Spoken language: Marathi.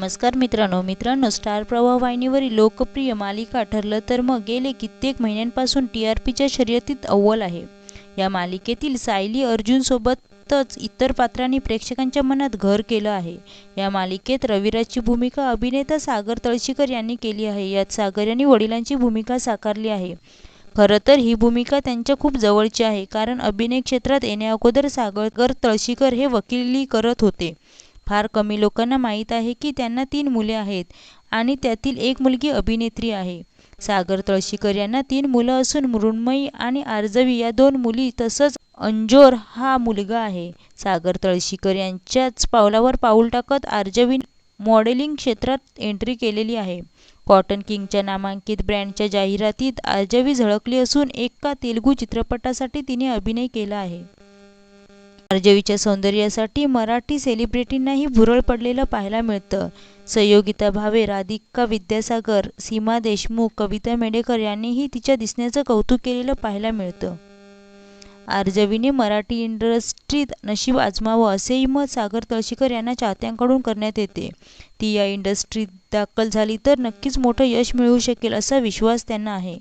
नमस्कार मित्रांनो मित्रांनो स्टार प्रवाह वाहिनीवरील लोकप्रिय मालिका ठरलं तर मग गेले कित्येक महिन्यांपासून टी आर पीच्या शर्यतीत अव्वल आहे. या मालिकेतील सायली अर्जुनसोबतच इतर पात्रांनी प्रेक्षकांच्या मनात घर केलं आहे. या मालिकेत रविराजची भूमिका अभिनेता सागर तळशीकर यांनी केली आहे. यात सागर यांनी वडिलांची भूमिका साकारली आहे. खरं तर ही भूमिका त्यांच्या खूप जवळची आहे कारण अभिनय क्षेत्रात येण्याअगोदर सागर तळशीकर हे वकिली करत होते. फार कमी लोकांना माहीत आहे की त्यांना तीन मुले आहेत आणि त्यातील एक मुलगी अभिनेत्री आहे. सागर तळशीकर यांना तीन मुलं असून मृण्मयी आणि आर्जवी या दोन मुली तसंच अंजोर हा मुलगा आहे. सागर तळशीकर यांच्याच पावलावर पाऊल टाकत आर्जवी मॉडेलिंग क्षेत्रात एंट्री केलेली आहे. कॉटन किंगच्या नामांकित ब्रँडच्या जाहिरातीत आर्जवी झळकली असून एका तेलुगू चित्रपटासाठी तिने अभिनय केला आहे. आर्जवीच्या सौंदर्यासाठी मराठी सेलिब्रिटींनाही भुरळ पडलेलं पाहायला मिळतं. संयोगिता भावे राधिका विद्यासागर सीमा देशमुख कविता मेडेकर यांनीही तिच्या दिसण्याचं कौतुक केलेलं पाहायला मिळतं. आर्जवीने मराठी इंडस्ट्रीत नशीब आजमावं असेही मत सागर तळशीकर यांना चाहत्यांकडून करण्यात येते. ती या इंडस्ट्रीत दाखल झाली तर नक्कीच मोठं यश मिळवू शकेल असा विश्वास त्यांना आहे.